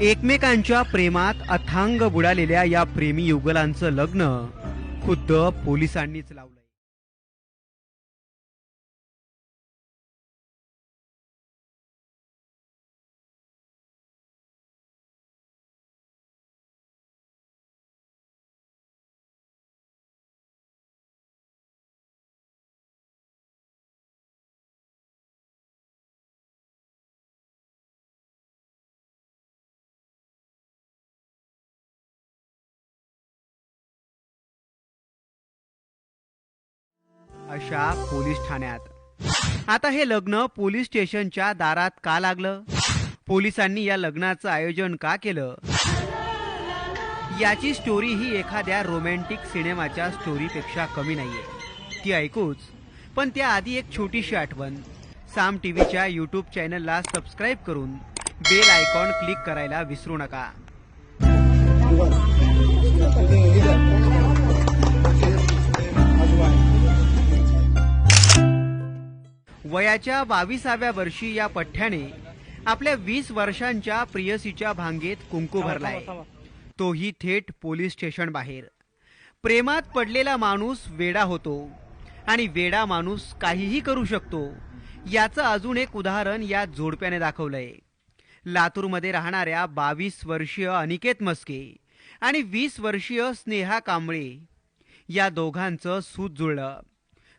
एकमेकांच्या प्रेमात अथांग बुडालेल्या या प्रेमी युगलांचं लग्न खुद्द पोलिसांनीच लावलं. अशा पोलीस ठाण्यात. आता हे लग्न पोलीस स्टेशनच्या दारात का लागलं? पोलिसांनी या लग्नाचं आयोजन का केलं? याची स्टोरी ही एखाद्या रोमॅन्टिक सिनेमाच्या स्टोरीपेक्षा कमी नाहीये. ती ऐकूच. पण त्याआधी एक छोटीशी आठवण. साम टीव्हीच्या युट्यूब चॅनलला सबस्क्राईब करून बेल आयकॉन क्लिक करायला विसरू नका. वयाच्या बावीसाव्या वर्षी या पठ्ठ्याने आपल्या वीस वर्षांच्या प्रियसीच्या भांगेत कुंकू भरलाय. तोही थेट पोलीस स्टेशन बाहेर. प्रेमात पडलेला माणूस वेडा होतो आणि वेडा माणूस काहीही करू शकतो याचं अजून एक उदाहरण या जोडप्याने दाखवलंय. लातूरमध्ये राहणाऱ्या बावीस वर्षीय अनिकेत मस्के आणि वीस वर्षीय स्नेहा कांबळे या दोघांचं सूत जुळलं.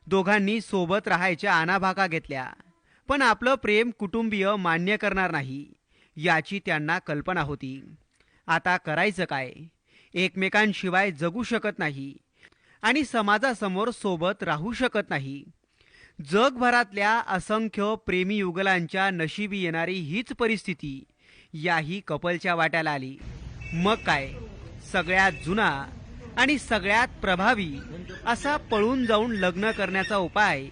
दोघांनी सोबत राहायच्या आनाभाका घेतल्या. पण आपलं प्रेम कुटुंबीय मान्य करणार नाही याची त्यांना कल्पना होती. आता करायचं काय? एकमेकांशिवाय जगू शकत नाही आणि समाजासमोर सोबत राहू शकत नाही. जगभरातल्या असंख्य प्रेमी युगलांच्या नशिबी येणारी हीच परिस्थिती याही कपलच्या वाट्याला आली. मग काय? सगळ्यात जुना आणि सगळ्यात प्रभावी असा पळून जाऊन लग्न करण्याचा उपाय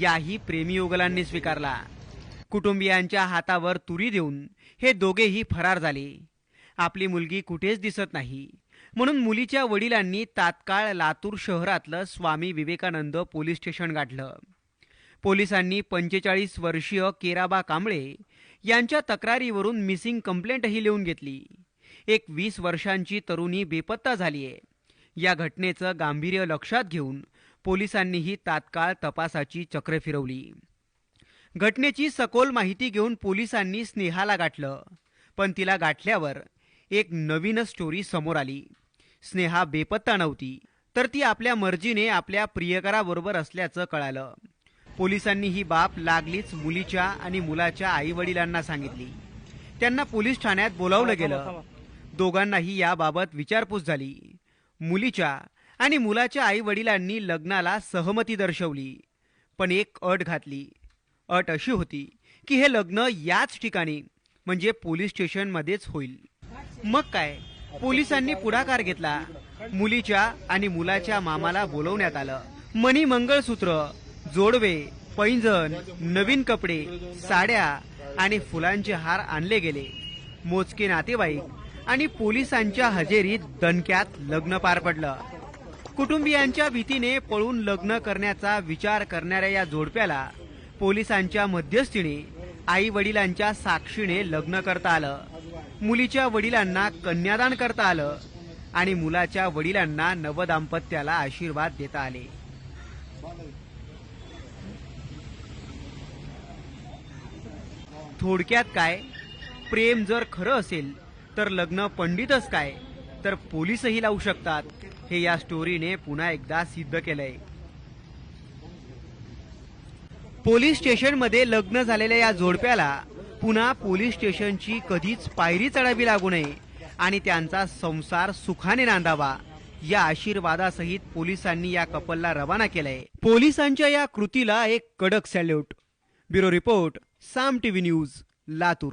याही प्रेमी युगलांनी स्वीकारला. कुटुंबियांच्या हातावर तुरी देऊन हे दोघेही फरार झाले. आपली मुलगी कुठेच दिसत नाही. म्हणून मुलीच्या वडिलांनी तात्काळ लातूर शहरातलं स्वामी विवेकानंद पोलीस स्टेशन गाठलं. पोलिसांनी पंचेचाळीस वर्षीय केराबा कांबळे यांच्या तक्रारीवरून मिसिंग कंप्लेंटही लिहून घेतली. एक वीस वर्षांची तरुणी बेपत्ता झालीय. या घटनेचं गांभीर्य लक्षात घेऊन पोलिसांनीही तात्काळ तपासाची चक्र फिरवली. घटनेची सखोल माहिती घेऊन पोलिसांनी स्नेहाला गाठलं पण तिला गाठल्यावर एक नवीन स्टोरी समोर आली. स्नेहा बेपत्ता नव्हती तर ती आपल्या मर्जीने आपल्या प्रियकराबरोबर असल्याचं कळालं. पोलिसांनी ही बाब लागलीच मुलीच्या आणि मुलाच्या आई वडिलांना सांगितली. त्यांना पोलीस ठाण्यात बोलावलं गेलं. दोघांनाही याबाबत विचारपूस झाली. मुलीच्या आणि मुलाच्या आई वडिलांनी लग्नाला सहमती दर्शवली. पण एक अट घातली. अट अशी होती की हे लग्न याच ठिकाणी म्हणजे पोलीस स्टेशनमध्येच होईल. मग काय? पोलिसांनी पुढाकार घेतला. मुलीच्या आणि मुलाच्या मामाला बोलवण्यात आलं. मनी मंगळसूत्र जोडवे पैंजण नवीन कपडे साड्या आणि फुलांचे हार आणले गेले. मोजके नातेवाईक आणि पोलिसांच्या हजेरीत दणक्यात लग्न पार पडलं. कुटुंबियांच्या भीतीने पळून लग्न करण्याचा विचार करणाऱ्या या जोडप्याला पोलिसांच्या मध्यस्थीने आई वडिलांच्या साक्षीने लग्न करता आलं. मुलीच्या वडिलांना कन्यादान करता आलं आणि मुलाच्या वडिलांना नवदाम्पत्याला आशीर्वाद देता आले. थोडक्यात काय? प्रेम जर खरं असेल तर लग्न पंडितच काय? तर पोलीसही लावू शकतात. हे या स्टोरीने पुन्हा एकदा सिद्ध केलंय. पोलीस स्टेशनमध्ये लग्न झालेल्या या जोडप्याला पुन्हा पोलीस स्टेशनची कधीच पायरी चढावी लागू नये आणि त्यांचा संसार सुखाने नांदावा या आशीर्वादासहित पोलिसांनी या कपलला रवाना केलंय. पोलिसांच्या या कृतीला एक कडक salute. Bureau report Saam TV news Latur.